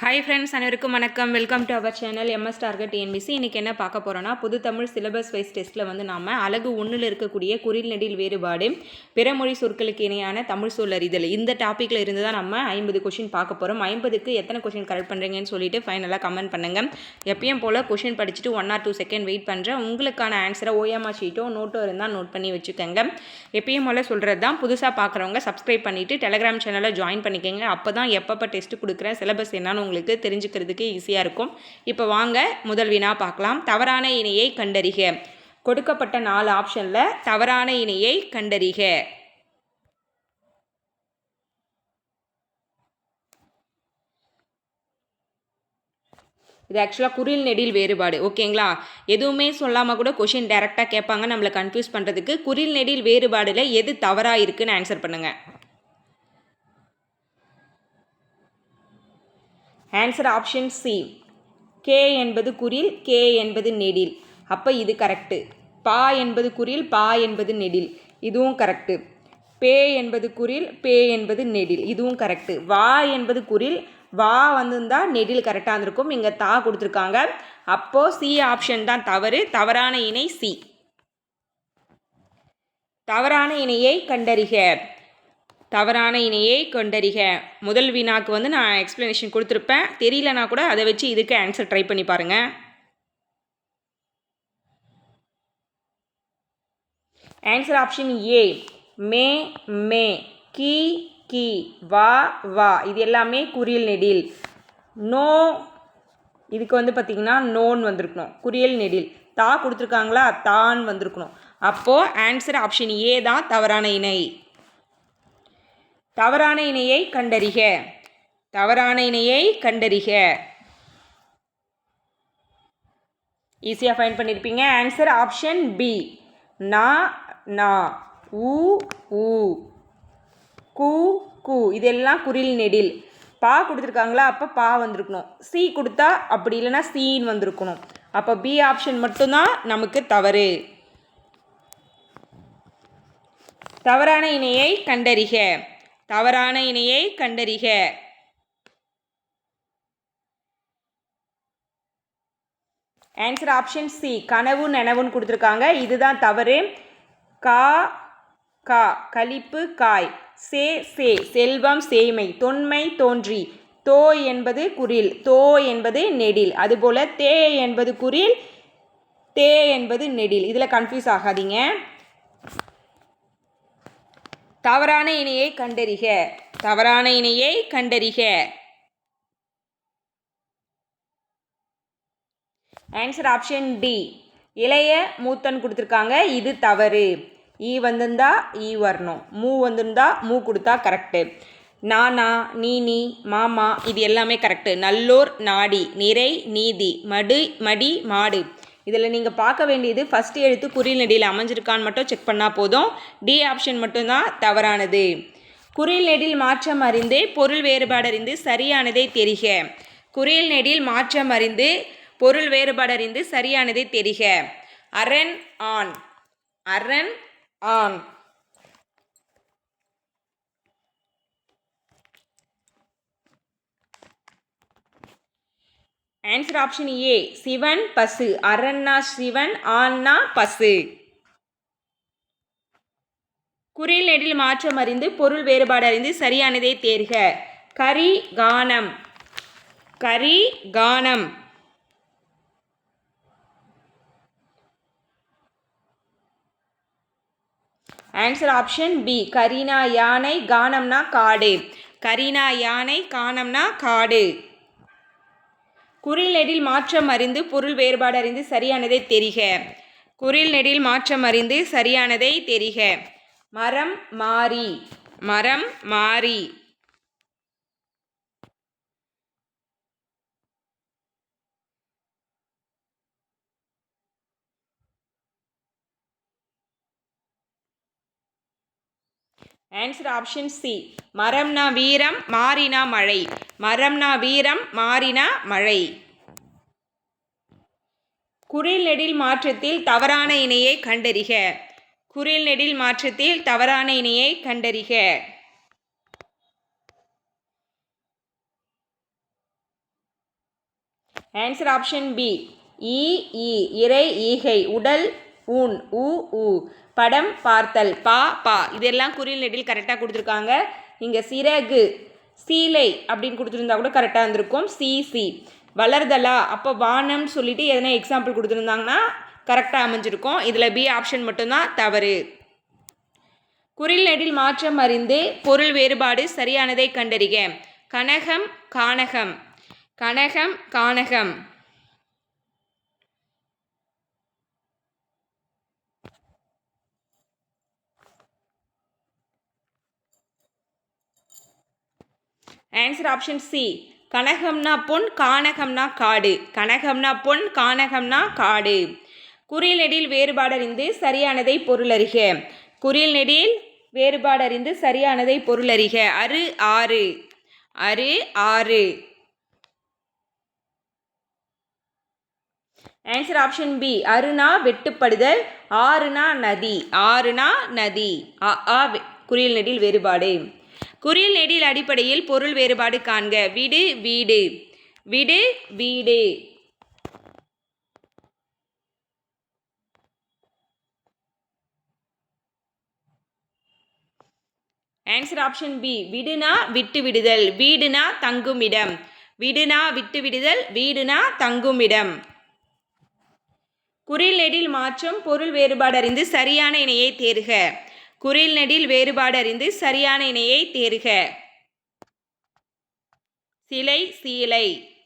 Hi friends அனைவருக்கும் வணக்கம். Welcome to our channel MS target NBC இன்றைக்கி என்ன பார்க்க போகிறோன்னா புது தமிழ் சிலபஸ் வைஸ் டெஸ்ட்டில் வந்து நாம் அழகு ஒன்றில் இருக்கக்கூடிய குறில் நெடில் வேறுபாடு பிறமொழி சொற்களுக்கு இணையான தமிழ் சொல் அறிதல். இந்த டாப்பிக்கில் இருந்து தான் நம்ம ஐம்பது கொஷின் பார்க்க போகிறோம் ஐம்பதுக்கு எத்தனை கொஷின் கரெக்ட் பண்ணுறீங்கன்னு சொல்லிட்டு ஃபைனலாக கமெண்ட் பண்ணுங்கள் எப்பயும் போல் கொஷின் படிச்சுட்டு one or two second wait பண்ணுறேன் உங்களுக்கான ஆன்சரை ஓஎம்ஆ ஷீட்டோ நோட்டோ இருந்தால் நோட் பண்ணி வச்சுக்கோங்க. எப்பயும் போல் சொல்கிறது தான். புதுசாக பார்க்குறவங்க சப்ஸ்கிரைப் பண்ணிவிட்டு டெலகிராம் சேனலை ஜாயின் பண்ணிக்கோங்க. அப்போ தான் எப்பப்போ டெஸ்ட் கொடுக்குறேன் சிலபஸ் என்னன்னு உங்களுக்கு தெரிஞ்சுக்கிறதுக்கு ஈஸியாக இருக்கும். இப்போ வாங்க முதல் வினா பார்க்கலாம். தவறான இணையை கண்டறிக. கொடுக்கப்பட்ட நாலு ஆப்ஷனில் தவறான இணையை கண்டறிக. இது ஆக்சுவலாக குரில் நெடில் வேறுபாடு ஓகேங்களா? எதுவுமே சொல்லாமல் கூட கொஷின் டைரெக்டாக கேட்பாங்க. நம்மளை கன்ஃபியூஸ் பண்ணுறதுக்கு குறில் நெடில் வேறுபாடில் எது தவறாக இருக்குன்னு ஆன்சர் பண்ணுங்கள் ஆன்சர் ஆப்ஷன் சி கே என்பது குரில் கே என்பது நெடில். அப்போ இது கரெக்டு பா என்பது குறில் பா என்பது நெடில். இதுவும் கரெக்டு பே என்பது குறில் பே என்பது நெடில். இதுவும் கரெக்டு வா என்பது குறில் வா வந்திருந்தா நெடில் கரெக்டாக இருந்திருக்கும். இங்கே தா கொடுத்துருக்காங்க. அப்போது சி ஆப்ஷன் தான் தவறு. தவறான இணை சி தவறான இணையை கண்டறிக. தவறான இணையை கொண்டறிக. முதல் வினாக்கு வந்து நான் எக்ஸ்ப்ளனேஷன் கொடுத்துருப்பேன். தெரியலனா கூட அதை வச்சு இதுக்கு ஆன்சர் ட்ரை பண்ணி பாருங்கள் ஆன்சர் ஆப்ஷன் ஏ மே மே. கி கி. வா வா. இது எல்லாமே குறியல் நெடில். நோ இதுக்கு வந்து பார்த்திங்கன்னா நோன் வந்திருக்கணும். குறியல் நெடில். தா கொடுத்துருக்காங்களா? தான் வந்திருக்கணும். அப்போது ஆன்சர் ஆப்ஷன் ஏ தான் தவறான இணை. தவறான இணையை கண்டறிக. தவறான இணையை கண்டறிக. ஈஸியாக ஃபைன் பண்ணியிருப்பீங்க ஆன்சர் ஆப்ஷன் பி நா நா உ ஊ. கூ கு. இதெல்லாம் குறில் நெடில். பா கொடுத்துருக்காங்களா? அப்போ பா வந்திருக்கணும். சி கொடுத்தா அப்படி இல்லைன்னா சீன் வந்திருக்கணும். அப்போ பி ஆப்ஷன் மட்டும்தான் நமக்கு தவறு. தவறான இணையை கண்டறிக. தவறான இணையை கண்டறிக. ஆன்சர் ஆப்ஷன் சி கனவு நனவுன்னு கொடுத்துருக்காங்க. இதுதான் தவறு. கா கா கழிப்பு காய். சே சே செல்வம் சேமை தொன்மை தோன்றி. தோ என்பது குரில் தோ என்பது நெடில். அதுபோல் தே என்பது குரில் தே என்பது நெடில். இதில் கன்ஃபியூஸ் ஆகாதீங்க. தவறான இணையை கண்டறிக. தவறான இணையை கண்டறிக. ஆன்சர் ஆப்ஷன் டி இளைய மூத்தன் கொடுத்துருக்காங்க. இது தவறு. ஈ வந்திருந்தா ஈ வரணும். மூ வந்திருந்தா மூ கொடுத்தா கரெக்டு நானா நீனி மாமா இது எல்லாமே கரெக்டு நல்லோர் நாடி நிறை நீதி மடு மடி மாடு. இதில் நீங்கள் பார்க்க வேண்டியது ஃபஸ்ட்டு எழுத்து குறியில் நெடியில் அமைஞ்சிருக்கான்னு மட்டும் செக் பண்ணால் போதும். டி ஆப்ஷன் மட்டும்தான் தவறானது. குறியில் நெடில் மாற்றம் அறிந்தே பொருள் வேறுபாடு அறிந்து சரியானதை தெரிக. குறில் நெடில் மாற்றம் அறிந்து பொருள் வேறுபாடு அறிந்து சரியானதை தெரிக. அரண் ஆன் அரண் ஆன் ஆன்சர் ஆப்ஷன் ஏ சிவன் பசு. அரண்ணா சிவன் ஆன்னா பசு. குறில் நெடில் மாற்றம் அறிந்து பொருள் வேறுபாடு அறிந்து சரியானதை தேர்க. கரி கானம். கரி கானம். ஆன்சர் ஆப்ஷன் பி கரீனா யானை கானம்னா காடு. கரீனா யானை கானம்னா காடு. குறில் நெடில் மாற்றம் அறிந்து பொருள் வேறுபாடு அறிந்து சரியானதை தெரிக. குறில் நெடில் மாற்றம் அறிந்து சரியானதை தெரிக. மரம் மாறி. மரம் மாறி. ஆன்சர் ஆப்ஷன் சி மரம்னா வீரம் மாறினா மழை. மரம்னா வீரம் மாறினா மழை. குறில் நெடில் மாற்றத்தில் தவறான இணையை கண்டறிக. குறில் நெடில் மாற்றத்தில் தவறான இணையை கண்டறிக. ஆன்சர் ஆப்ஷன் பி இ இறை ஈகை உடல் ஊன் உ உ படம் பார்த்தல் பா பா. இதெல்லாம் குறில் நெடில் கரெக்டாக கொடுத்துருக்காங்க. இங்கே சிறகு சீலை அப்படின்னு கொடுத்துருந்தா கூட கரெக்டாக இருந்திருக்கும். சிசி வளர்தலா. அப்போ வானம்னு சொல்லிட்டு எதனா எக்ஸாம்பிள் கொடுத்துருந்தாங்கன்னா கரெக்டாக அமைஞ்சிருக்கும். இதில் பி ஆப்ஷன் மட்டும்தான் தவறு. குறில் நெடில் மாற்றம் அறிந்து பொருள் வேறுபாடு சரியானதை கண்டறிக. கனகம் கானகம். கனகம் கானகம். ஆன்சர் ஆப்ஷன் சி கனகம்னா பொன் கானகம்னா காடு. கனகம்னா பொன் கானகம்னா காடு. குறியில் நெடில் வேறுபாடறிந்து சரியானதை பொருளறிக. குறியில் நெடில் வேறுபாடறிந்து சரியானதை பொருளறிக. அரு ஆறு. அரு ஆறு. ஆன்சர் ஆப்ஷன் பி அருணா வெட்டுப்படுதல் ஆறுனா நதி. ஆறுனா நதி. அ ஆ வெ- நெடில் வேறுபாடு. குறில் நெடில் அடிப்படையில் பொருள் வேறுபாடு காண்க. விடு வீடு. விடு வீடு. ஆன்சர் ஆப்ஷன் பி விடுனா விட்டு விடுதல். வீடுனா தங்கும் இடம். விடுனா விட்டு விடுதல். வீடுனா தங்கும் இடம். குறில் நெடில் மாற்றம் பொருள் வேறுபாடு அறிந்து சரியான இணையை தேர்க. குறில் நெடில் வேறுபாடு அறிந்து சரியான இணையை தேர்க சிலை சீலை.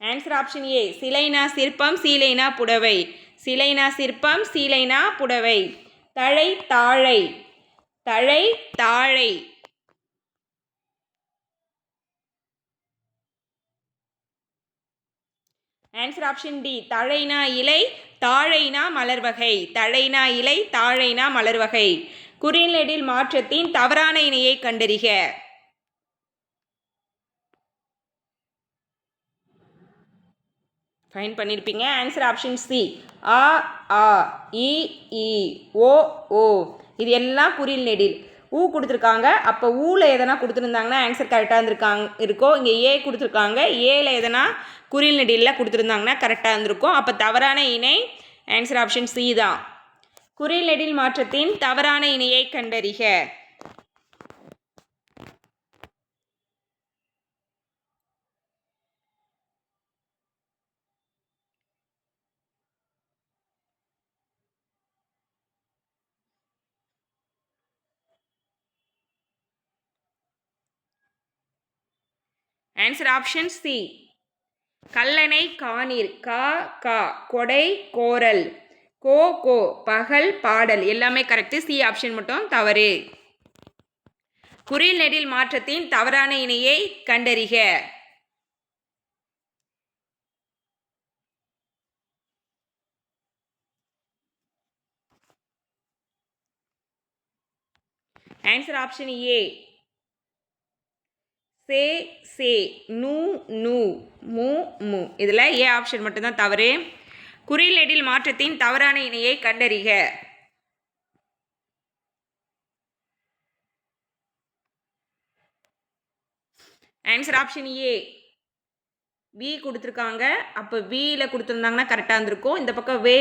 ஆன்சர் ஆப்ஷன் ஏ சிலைனா சிற்பம் சீலைனா புடவை. சிலைனா சிற்பம் சீலைனா புடவை. தழை தாழை. தழை தாழை. ஆன்சர் ஆப்ஷன் டி தழைனா இலை தாழைனா மலர் வகை தழைனா இலை தாழைனா மலர் வகை குறியீடில் மாற்றத்தின் தவறான இணையை கண்டறிக. ஃபைன் பண்ணியிருப்பீங்க ஆன்சர் ஆப்ஷன் சி ஆ ஆ இ இ ஓ ஓ. இது எல்லாம் குறில் நெடில். ஊ கொடுத்துருக்காங்க. அப்போ ஊவில் எதனா கொடுத்துருந்தாங்கன்னா ஆன்சர் கரெக்டாக இருந்திருக்காங்க இருக்கோ? இங்கே ஏ கொடுத்துருக்காங்க. ஏல எதனா குறில் நெடியில் கொடுத்துருந்தாங்கன்னா கரெக்டாக இருந்திருக்கும். அப்போ தவறான இணை ஆன்சர் ஆப்ஷன் சி தான். குறில் நெடில் மாற்றத்தின் தவறான இணையை கண்டறிக. ஆன்சர் ஆப்ஷன் சி கல்லணை காணீர் கா கா கொடை கோரல் கோ கோ பகல் பாடல். எல்லாமே கரெக்டு சி ஆப்ஷன் மட்டும் தவறு. குறில் நெடில் மாற்றத்தின் தவறான இணையை கண்டறிக. ஆன்சர் ஆப்ஷன் ஏ சே சே நூ நூ மு மு. இதில் ஏ ஆப்ஷன் மட்டும்தான் தவறு. குறியீடில் மாற்றத்தின் தவறான இணையை கண்டறிக. ஆன்சர் ஆப்ஷன் ஏ வி கொடுத்துருக்காங்க. அப்போ வியில் கொடுத்துருந்தாங்கன்னா கரெக்டாக இருந்திருக்கும். இந்த பக்கம் வே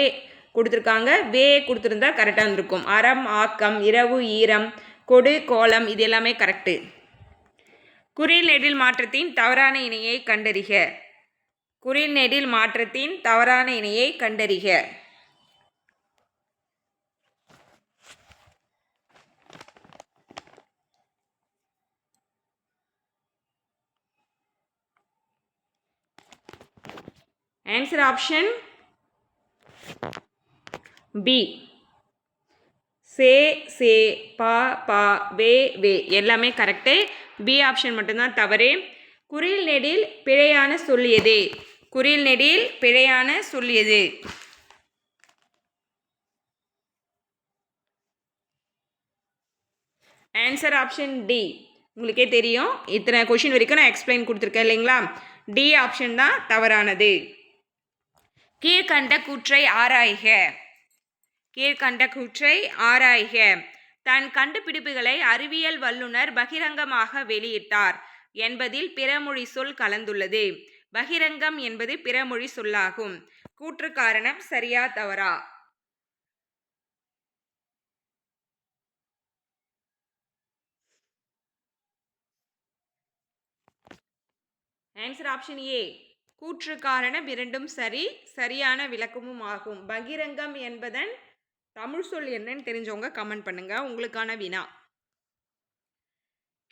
கொடுத்துருக்காங்க. வே கொடுத்துருந்தா கரெக்டாக இருந்திருக்கும். அறம் ஆக்கம் இரவு ஈரம் கொடு கோலம் இது எல்லாமே கரெக்டு குறில் நெடில் மாற்றத்தின் தவறான இணையை கண்டறிக. குறில் நெடில் மாற்றத்தின் தவறான இணையை கண்டறிக. ஆன்சர் ஆப்ஷன் பி சே சே பா பா வே வே. எல்லாமே கரெக்டு பி ஆப்ஷன் மட்டும்தான் தவறு. குறில் நெடில் பிழையான சொல் எது? குறில் நெடில் பிழையான சொல் எது? ஆன்சர் ஆப்ஷன் டி உங்களுக்கே தெரியும். இத்தனை கொஷின் வரைக்கும் நான் எக்ஸ்பிளைன் கொடுத்துருக்கேன் இல்லைங்களா? டி ஆப்ஷன் தான் தவறானது. கீழ்கண்ட கூற்றை ஆராய்க. கீழ்கண்ட கூற்றை ஆராய்க. தன் கண்டுபிடிப்புகளை அறிவியல் வல்லுனர் பகிரங்கமாக வெளியிட்டார். என்பதில் பிறமொழி சொல் கலந்துள்ளது. பகிரங்கம் என்பது பிறமொழி சொல்லாகும். கூற்று காரணம் சரியா தவறா? ஆன்சர் ஆப்ஷன் ஏ கூற்று காரணம் இரண்டும் சரி சரியான விளக்கமும் ஆகும். பகிரங்கம் என்பதன் தமிழ் சொல் என்னன்னு தெரிஞ்சவங்க கமெண்ட் பண்ணுங்க. உங்களுக்கான வினா.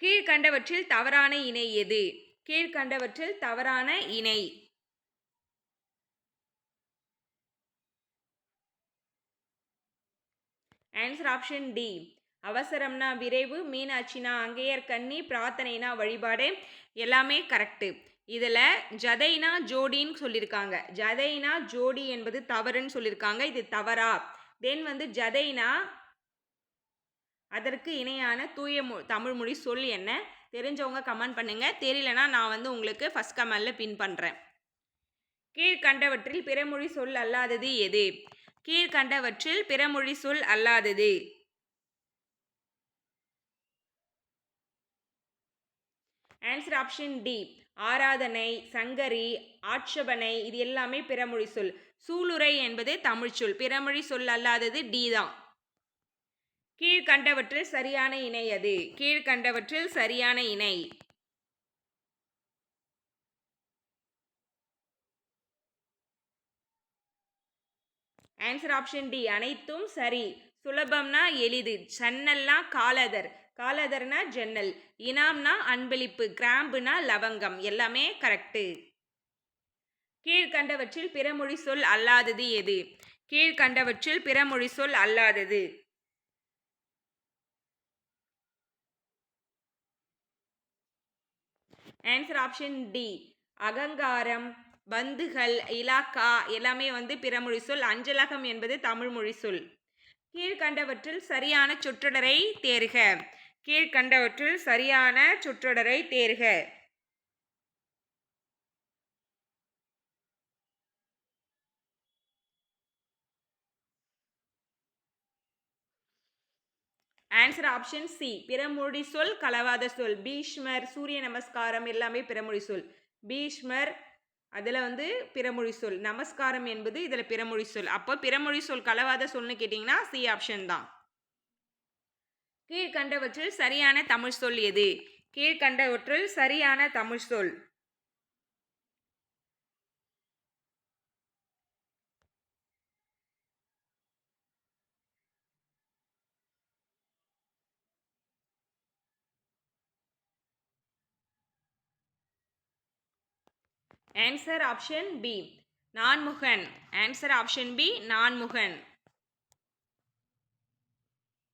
கீழ்கண்டவற்றில் தவறான இணை எது? கீழ்கண்டவற்றில் தவறான இணை. ஆன்சர் ஆப்ஷன் டி அவசரம்னா விரைவு மீனாட்சினா அங்கேயர் கண்ணி பிரார்த்தனைனா வழிபாடு. எல்லாமே கரெக்டு இதில் ஜதைனா ஜோடின்னு சொல்லியிருக்காங்க ஜதைனா ஜோடி என்பது தவறுன்னு சொல்லியிருக்காங்க இது தவறா? தென் வந்து ஜதைனா அதற்கு இணையான தூய மொ தமிழ் மொழி சொல் என்ன? தெரிஞ்சவங்க கமெண்ட் பண்ணுங்கள் தெரியலனா நான் வந்து உங்களுக்கு ஃபஸ்ட் கமெண்டில் பின் பண்ணுறேன் கீழ்கண்டவற்றில் பிறமொழி சொல் அல்லாதது எது? கீழ்கண்டவற்றில் பிறமொழி சொல் அல்லாதது. ஆன்சர் ஆப்ஷன் டி ஆராதனை சங்கரி ஆட்சேபனை இது எல்லாமே பிறமொழி சொல். சூளுரை என்பது தமிழ்ச்சொல் பிறமொழி சொல் அல்லாதது டி தான். கீழ்கண்டவற்றில் சரியான இணை அது. கீழ்கண்டவற்றில் சரியான இணை. ஆன்சர் ஆப்ஷன் டி அனைத்தும் சரி. சுலபம்னா எளிது. ஜன்னல்னா காலதர். காலதர்னா ஜன்னல். இனாம்னா அன்பளிப்பு. கிராம்புனா லவங்கம். எல்லாமே கரெக்டு கீழ்கண்டவற்றில் பிறமொழி சொல் அல்லாதது எது? கீழ்கண்டவற்றில் பிறமொழி சொல் அல்லாதது. ஆன்சர் ஆப்ஷன் டி அகங்காரம் பந்துகள் இலாக்கா எல்லாமே வந்து பிறமொழி சொல். அஞ்சலகம் என்பது தமிழ் மொழி சொல். கீழ்கண்டவற்றில் சரியான சொற்றொடரை தேர்க. கீழ்கண்டவற்றில் சரியான சொற்றொடரை தேர்க. ஆன்சர் ஆப்ஷன் சி பிறமொழி சொல் கலவாத சொல். பீஷ்மர் சூரிய நமஸ்காரம் எல்லாமே பிறமொழி சொல். பீஷ்மர் அதில் வந்து பிறமொழி சொல். நமஸ்காரம் என்பது இதில் பிறமொழி சொல். அப்போ பிறமொழி சொல் கலவாத சொல்னு கேட்டிங்கன்னா சி ஆப்ஷன் தான். கீழ்கண்டவற்றில் சரியான தமிழ் சொல் எது? கீழ்கண்டவற்றில் சரியான தமிழ் சொல். ஆன்சர் ஆப்ஷன் பி நான்முகன் ஆன்சர் ஆப்ஷன் பி நான்முகன்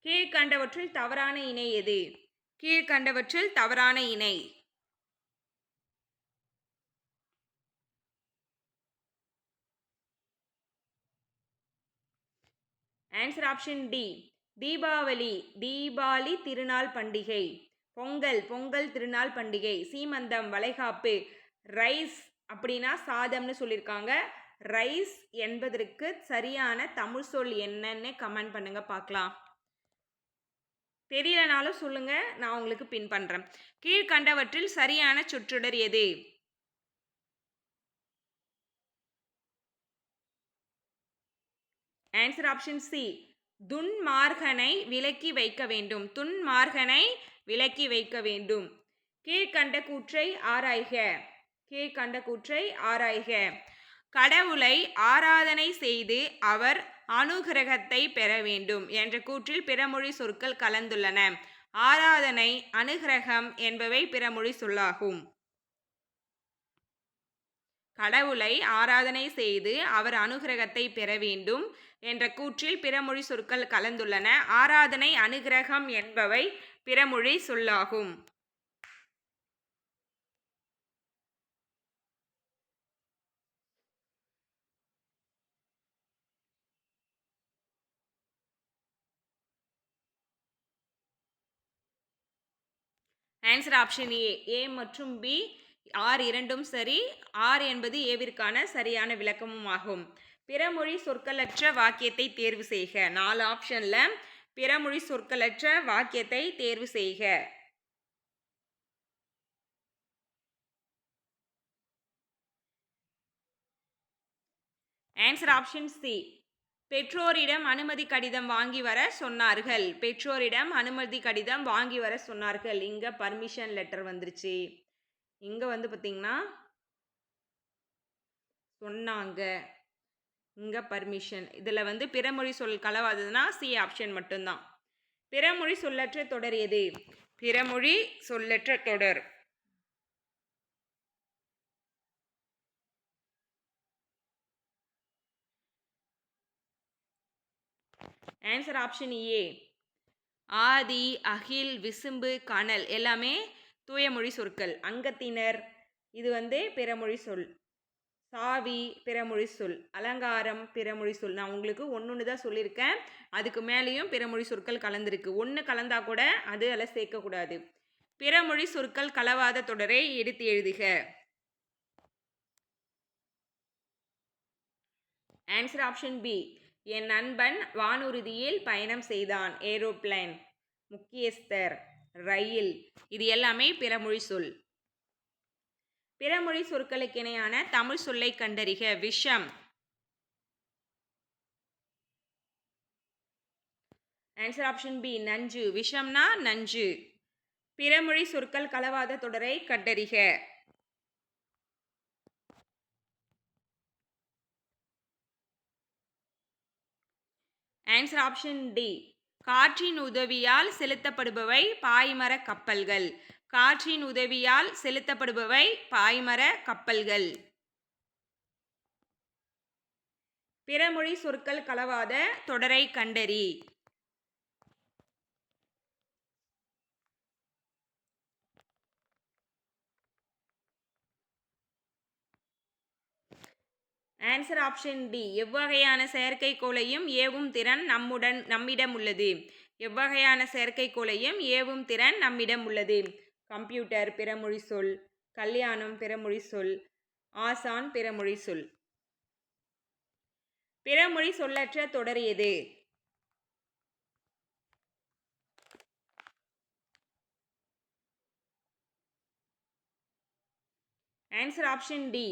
கீழ்கண்டவற்றில் தவறான இணை எது? கீழ்கண்டவற்றில் தவறான இணை. Answer option D Deepavali Deepavali திருநாள் பண்டிகை. பொங்கல் பொங்கல் திருநாள் பண்டிகை. சீமந்தம் வளைகாப்பு. ரைஸ் அப்படின்னா சாதம்னு சொல்லியிருக்காங்க. ரைஸ் என்பதற்கு சரியான தமிழ் சொல் என்னன்னு கமெண்ட் பண்ணுங்க பார்க்கலாம். தெரியலனாலும் சொல்லுங்க நான் உங்களுக்கு பின் பண்ணுறேன் கீழ்கண்டவற்றில் சரியான சொற்றொடர் எது? ஆன்சர் ஆப்ஷன் சி துன்மார்கனை விலக்கி வைக்க வேண்டும். துன்மார்கனை விலக்கி வைக்க வேண்டும். கீழ்கண்ட கூற்றை ஆராய்க. கீழ்கண்ட கூற்றை ஆராய்க. கடவுளை ஆராதனை செய்து அவர் அனுகிரகத்தை பெற வேண்டும் என்ற கூற்றில் பிறமொழி சொற்கள் கலந்துள்ளன. ஆராதனை அனுகிரகம் என்பவை பிறமொழி சொல்லாகும். கடவுளை ஆராதனை செய்து அவர் அனுகிரகத்தை பெற வேண்டும் என்ற கூற்றில் பிறமொழி சொற்கள் கலந்துள்ளன. ஆராதனை அனுகிரகம் என்பவை பிறமொழி சொல்லாகும். ஆன்சர் ஆப்ஷன் ஏ ஏ மற்றும் பி ஆர் இரண்டும் சரி. ஆர் என்பது ஏவிற்கான சரியான விளக்கமும் ஆகும் பிறமொழி சொற்களற்ற வாக்கியத்தை தேர்வு செய்க. நாலு ஆப்ஷனில் பிறமொழி சொற்களற்ற வாக்கியத்தை தேர்வு செய்க. ஆன்சர் ஆப்ஷன் சி பெற்றோரிடம் அனுமதி கடிதம் வாங்கி வர சொன்னார்கள். பெற்றோரிடம் அனுமதி கடிதம் வாங்கி வர சொன்னார்கள். இங்கே பர்மிஷன் லெட்டர் வந்துருச்சு. இங்கே வந்து பார்த்தீங்கன்னா சொன்னாங்க. இங்கே பர்மிஷன் இதில் வந்து பிறமொழி சொல் கலவாததுன்னா சி ஆப்ஷன் மட்டும்தான். பிறமொழி சொல்லற்ற தொடர் எது? பிறமொழி சொல்லற்ற தொடர். ஆன்சர் ஆப்ஷன் ஏ ஆதி அகில் விசும்பு கனல் எல்லாமே தூயமொழி சொற்கள். அங்கத்தினர் இது வந்து பிறமொழி சொல். சாவி பிறமொழி சொல். அலங்காரம் பிறமொழி சொல். நான் உங்களுக்கு ஒன்று ஒன்று தான் சொல்லியிருக்கேன். அதுக்கு மேலேயும் பிறமொழி சொற்கள் கலந்துருக்கு. ஒன்று கலந்தா கூட அது அதில் சேர்க்கக்கூடாது பிறமொழி சொற்கள் கலவாத தொடரை எடுத்து எழுதுக. ஆன்சர் ஆப்ஷன் பி என் நண்பன் வானூர்தியில் பயணம் செய்தான். ஏரோப்ளேன். முக்கியஸ்தர். ரயில். இது எல்லாமே பிறமொழி சொல். பிறமொழி சொற்களுக்கு இணையான தமிழ் சொல்லை கண்டறிக. விஷம். ஆன்சர் ஆப்ஷன் பி நஞ்சு. விஷம்னா நஞ்சு. பிறமொழி சொற்கள் கலவாத தொடரை கண்டறிக. ஆன்சர் ஆப்ஷன் டி காற்றின் உதவியால் செலுத்தப்படுபவை பாய்மர கப்பல்கள். காற்றின் உதவியால் செலுத்தப்படுபவை பாய்மர கப்பல்கள். பிறமொழி சொற்கள் கலவாத தொடரை கண்டறி. ஆன்சர் ஆப்ஷன் டி எவ்வகையான செயற்கைக்கோளையும் ஏவும் திறன் நம்முடன் நம்மிடம் உள்ளது? எவ்வகையான செயற்கைக்கோளையும் ஏவும் திறன் நம்மிடம் உள்ளது? கம்ப்யூட்டர் பிறமொழி சொல். கல்யாணம் பிறமொழி சொல். ஆசான் பிறமொழி சொல். பிறமொழி சொல்லற்ற தொடர் எது? ஆன்சர் ஆப்ஷன் டி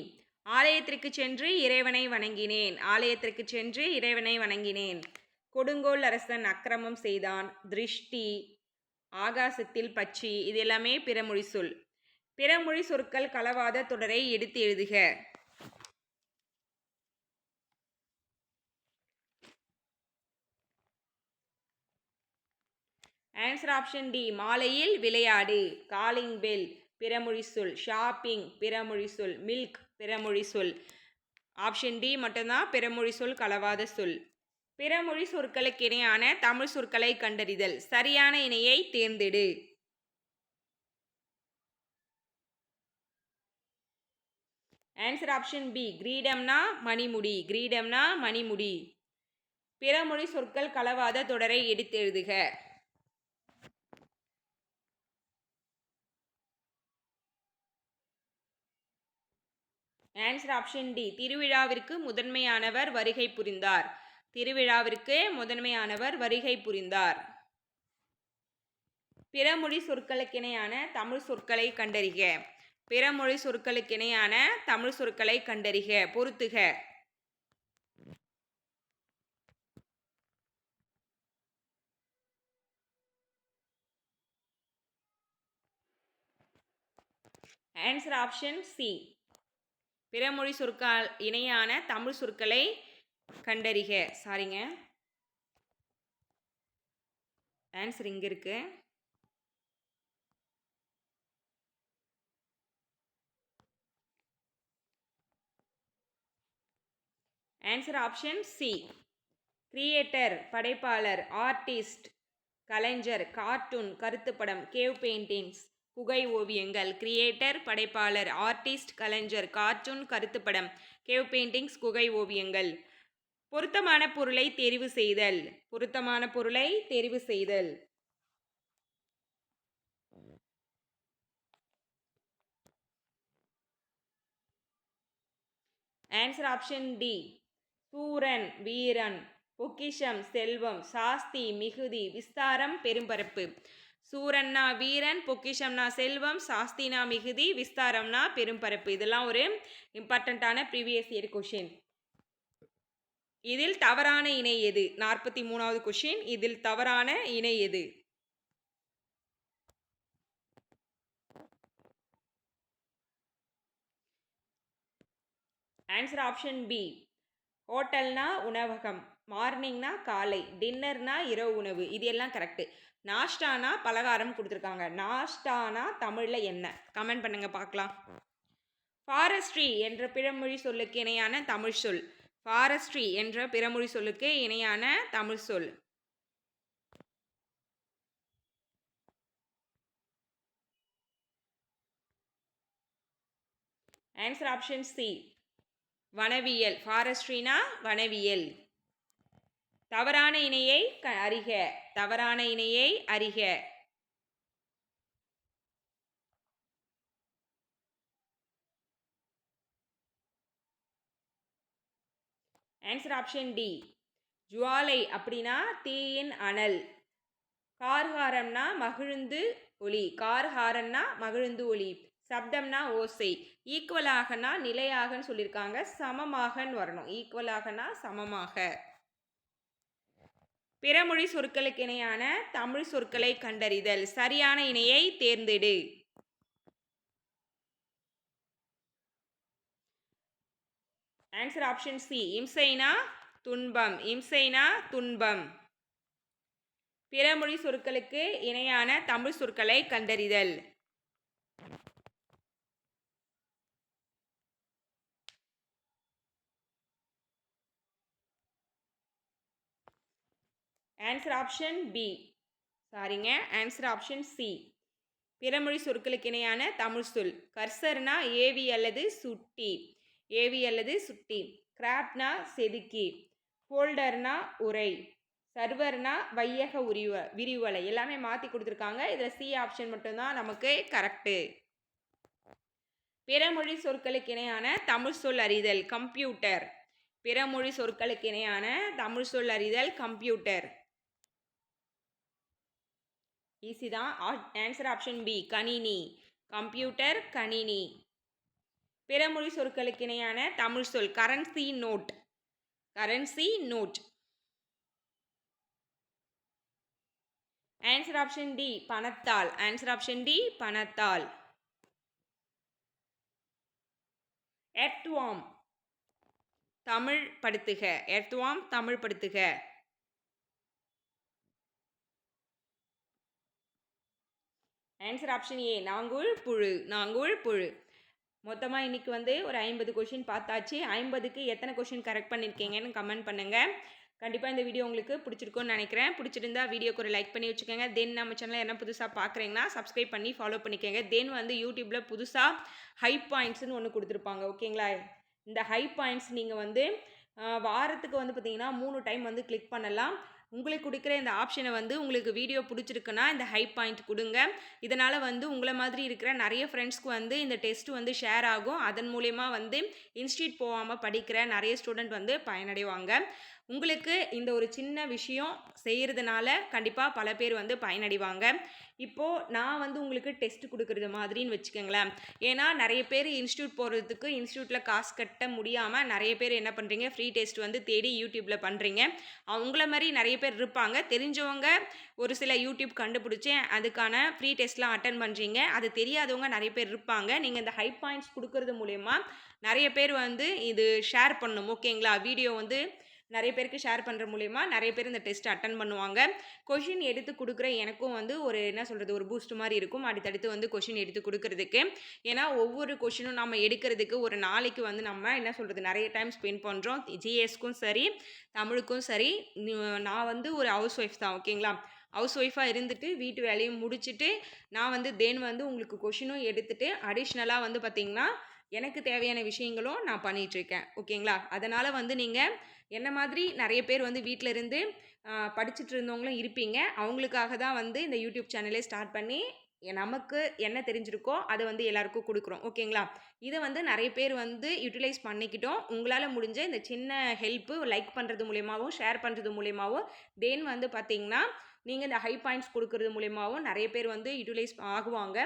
ஆலயத்திற்கு சென்று இறைவனை வணங்கினேன். ஆலயத்திற்கு சென்று இறைவனை வணங்கினேன். கொடுங்கோல் அரசன் அக்கிரமம் செய்தான். திருஷ்டி ஆகாசத்தில் பச்சி இது எல்லாமே பிறமொழி சொல். பிறமொழி சொற்கள் களவாத தொடரை எடுத்து எழுதுக. ஆன்சர் ஆப்ஷன் டி மாலையில் விளையாடு. காலிங் பெல் பிறமொழி சொல் ஷாப்பிங் பிறமொழி சொல் மில்க் பிறமொழி சொல் ஆப்ஷன் டி மட்டும்தான் பிறமொழி சொல் கலவாத சொல். பிறமொழி சொற்களுக்கு இணையான தமிழ் சொற்களை கண்டறிதல். சரியான இணையை தேர்ந்தெடு. ஆன்சர் ஆப்ஷன் பி கிரீடம்னா மணிமுடி கிரீடம்னா மணிமுடி. பிறமொழி சொற்கள் கலவாத தொடரை எடுத்து ஆன்சர் ஆப்ஷன் டி திருவிழாவிற்கு முதன்மையானவர் வருகை புரிந்தார். திருவிழாவிற்கு முதன்மையானவர் வருகை புரிந்தார். பிறமொழி சொற்களுக்கிணையான தமிழ் சொற்களை கண்டறிக. பிறமொழி சொற்களுக்கிணையான தமிழ் சொற்களை கண்டறிக. பொருத்துக. ஆன்சர் ஆப்ஷன் சி பிறமொழி சொற்கால் இணையான தமிழ் சொற்களை கண்டறிக. சாரிங்க ஆன்சர் இங்கே இருக்கு. ஆன்சர் ஆப்ஷன் சி கிரியேட்டர் படைப்பாளர் ஆர்டிஸ்ட் கலைஞர் கார்ட்டூன் கருத்துப்படம் கேவ் பெயிண்டிங்ஸ் குகை ஓவியங்கள் கிரியேட்டர் படைப்பாளர் ஆர்டிஸ்ட் கலைஞர் கார்ட்டூன் கருத்துப்படம் கேவ் பெயிண்டிங்ஸ் குகை ஓவியங்கள். பொருத்தமான பொருளை தெரிவு செய்தல். பொருத்தமான பொருளை தெரிவு செய்தல். ஆன்சர் ஆப்ஷன் டி சூரன் வீரன் பொக்கிஷம் செல்வம் சாஸ்தி மிகுதி விஸ்தாரம் பெரும்பரப்பு. சூரன்னா வீரன் பொக்கிஷம்னா செல்வம் சாஸ்தினா மிகுதி விஸ்தாரம்னா பெரும்பரப்பு. இதெல்லாம் ஒரு இம்பார்ட்டண்ட்டான ப்ரீவியஸ் இயர் கொஷின் இதில் தவறான இணை எது? நாற்பத்தி மூணாவது கொஷின் இதில் தவறான இணை எது? ஆன்சர் ஆப்ஷன் பி ஹோட்டல்னா உணவகம். மார்னிங்னா காலை டின்னர்னா இரவு உணவு இது எல்லாம் கரெக்டு நாஷ்டானா பலகாரம் கொடுத்துருக்காங்க. நாஷ்டானா தமிழில் என்ன? கமெண்ட் பண்ணுங்கள் பார்க்கலாம். ஃபாரஸ்ட்ரி என்ற பிறமொழி சொல்லுக்கு இணையான தமிழ் சொல். ஃபாரஸ்ட்ரி என்ற பிறமொழி சொல்லுக்கு இணையான தமிழ் சொல். ஆன்சர் ஆப்ஷன் சி வனவியல். ஃபாரஸ்ட்ரினா வனவியல். தவறான இணையை க அறிக. தவறான இணையை அறிக. ஆன்சர் ஆப்ஷன் டி ஜுவாலை அப்படின்னா தீயின் அனல். கார்ஹாரம்னா மகிழ்ந்து ஒளி. கார்ஹாரம்னா மகிழ்ந்து ஒளி. சப்தம்னா ஓசை. ஈக்குவலாகனா நிலையாகன்னு சொல்லியிருக்காங்க சமமாகன்னு வரணும். ஈக்குவலாகனா சமமாக. பிறமொழி சொற்களுக்கு இணையான தமிழ் சொற்களை கண்டறிதல். சரியான இணையை தேர்ந்தெடு. ஆன்சர் ஆப்ஷன் சி இம்சைனா துன்பம். இம்சைனா துன்பம். பிறமொழி சொற்களுக்கு இணையான தமிழ் சொற்களை கண்டறிதல். ஆன்சர் ஆப்ஷன் பி சாரிங்க ஆன்சர் ஆப்ஷன் சி பிறமொழி சொற்களுக்கு இணையான தமிழ் சொல். கர்சர்னா ஏவி அல்லது சுட்டி. ஏவி அல்லது சுட்டி. கிராப்னா செதுக்கி. ஃபோல்டர்னா உரை. சர்வர்னா வையக உரிவ விரிவலை. எல்லாமே மாற்றி கொடுத்துருக்காங்க. இதில் சி ஆப்ஷன் மட்டும்தான் நமக்கு கரெக்டு பிறமொழி சொற்களுக்கு இணையான தமிழ் சொல் அறிதல் கம்ப்யூட்டர் பிறமொழி சொற்களுக்கு இணையான தமிழ் சொல் அறிதல் கம்ப்யூட்டர் ஈஸி தான். ஆன்சர் ஆப்ஷன் பி கணினி. கம்ப்யூட்டர் கணினி. பிறமொழி சொற்களுக்கு இணையான தமிழ் சொல் currency note currency note answer option D பணத்தால் ஆன்சர் ஆப்ஷன் டி பணத்தால் எர்த்வாம் தமிழ் படுத்துக. எர்த்வாம் தமிழ் படுத்துக. ஆன்சர் ஆப்ஷன் ஏ நாங்குள் புழு நாங்குள் புழு. மொத்தமாக இன்றைக்கி வந்து ஒரு ஐம்பது கொஷின் பார்த்தாச்சு. ஐம்பதுக்கு எத்தனை கொஷின் கரெக்ட் பண்ணியிருக்கீங்கன்னு கமெண்ட் பண்ணுங்கள் கண்டிப்பாக இந்த வீடியோ உங்களுக்கு பிடிச்சிருக்கும்னு நினைக்கிறேன். பிடிச்சிருந்தா வீடியோக்கு ஒரு லைக் பண்ணி வச்சுக்கோங்க. தென் நம்ம சேனலில் என்ன புதுசாக பார்க்குறீங்கன்னா சப்ஸ்கிரைப் பண்ணி ஃபாலோ பண்ணிக்கோங்க. தென் வந்து யூடியூப்பில் புதுசாக ஹை பாயிண்ட்ஸ்னு ஒன்று கொடுத்துருப்பாங்க. ஓகேங்களா இந்த ஹை பாயிண்ட்ஸ் நீங்கள் வந்து வாரத்துக்கு வந்து பார்த்தீங்கன்னா மூணு டைம் வந்து கிளிக் பண்ணலாம். உங்களுக்கு கொடுக்குற இந்த ஆப்ஷனை வந்து உங்களுக்கு வீடியோ பிடிச்சிருக்குன்னா இந்த ஹை பாயிண்ட் கொடுங்க. இதனால் வந்து உங்களை மாதிரி இருக்கிற நிறைய ஃப்ரெண்ட்ஸ்க்கு வந்து இந்த டெஸ்ட் வந்து ஷேர் ஆகும். அதன் மூலயமா வந்து இன்ஸ்டியூட் போகாமல் படிக்கிற நிறைய ஸ்டூடெண்ட் வந்து பயனடைவாங்க. உங்களுக்கு இந்த ஒரு சின்ன விஷயம் செய்கிறதுனால கண்டிப்பாக பல பேர் வந்து பயனடைவாங்க. இப்போது நான் வந்து உங்களுக்கு டெஸ்ட் கொடுக்குறது மாதிரின்னு வச்சுக்கோங்களேன். ஏன்னா நிறைய பேர் இன்ஸ்டியூட் போகிறதுக்கு இன்ஸ்டியூட்டில் காசு கட்ட முடியாமல் நிறைய பேர் என்ன பண்ணுறீங்க ஃப்ரீ டெஸ்ட் வந்து தேடி யூடியூப்பில் பண்ணுறீங்க அவங்கள மாதிரி நிறைய பேர் இருப்பாங்க. தெரிஞ்சவங்க ஒரு சில யூடியூப் கண்டுபிடிச்சி அதுக்கான ஃப்ரீ டெஸ்ட்லாம் அட்டன் பண்ணுறீங்க அது தெரியாதவங்க நிறைய பேர் இருப்பாங்க. நீங்கள் இந்த ஹை பாயிண்ட்ஸ் கொடுக்கறது மூலயமா நிறைய பேர் வந்து இது ஷேர் பண்ணணும். ஓகேங்களா வீடியோ வந்து நிறைய பேருக்கு ஷேர் பண்ணுற மூலயமா நிறைய பேர் இந்த டெஸ்ட் அட்டன் பண்ணுவாங்க. கொஷின் எடுத்து கொடுக்குற எனக்கும் வந்து ஒரு என்ன சொல்கிறது ஒரு பூஸ்ட் மாதிரி இருக்கும். அடுத்தடுத்து வந்து கொஷின் எடுத்து கொடுக்கறதுக்கு. ஏன்னா ஒவ்வொரு கொஷினும் நம்ம எடுக்கிறதுக்கு ஒரு நாளைக்கு வந்து நம்ம என்ன சொல்கிறது நிறைய டைம் ஸ்பெண்ட் பண்ணுறோம் ஜிஎஸ்க்கும் சரி தமிழுக்கும் சரி. நான் வந்து ஒரு ஹவுஸ் ஒய்ஃப் தான் ஓகேங்களா ஹவுஸ் ஒய்ஃபாக இருந்துட்டு வீட்டு வேலையும் முடிச்சுட்டு நான் வந்து தென் வந்து உங்களுக்கு கொஷினும் எடுத்துகிட்டு அடிஷ்னலாக வந்து பார்த்திங்கன்னா எனக்கு தேவையான விஷயங்களும் நான் பண்ணிகிட்ருக்கேன் ஓகேங்களா அதனால் வந்து நீங்கள் என்ன மாதிரி நிறைய பேர் வந்து வீட்டில் இருந்து படிச்சுட்டு இருந்தவங்களும் இருப்பீங்க. அவங்களுக்காக தான் வந்து இந்த யூடியூப் சேனலே ஸ்டார்ட் பண்ணி நமக்கு என்ன தெரிஞ்சிருக்கோ அதை வந்து எல்லாருக்கும் கொடுக்குறோம். ஓகேங்களா? இதை வந்து நிறைய பேர் வந்து யூட்டிலைஸ் பண்ணிக்கிட்டோம். உங்களால் முடிஞ்ச இந்த சின்ன ஹெல்ப்பு லைக் பண்ணுறது மூலியமாகவும் ஷேர் பண்ணுறது மூலியமாகவும் தென் வந்து பார்த்திங்கன்னா நீங்கள் இந்த ஹை பாயிண்ட்ஸ் கொடுக்கறது மூலியமாகவும் நிறைய பேர் வந்து யூட்டிலைஸ் ஆகுவாங்க.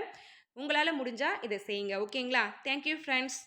உங்களால் முடிஞ்சால் இதை செய்யுங்க. ஓகேங்களா? Thank you friends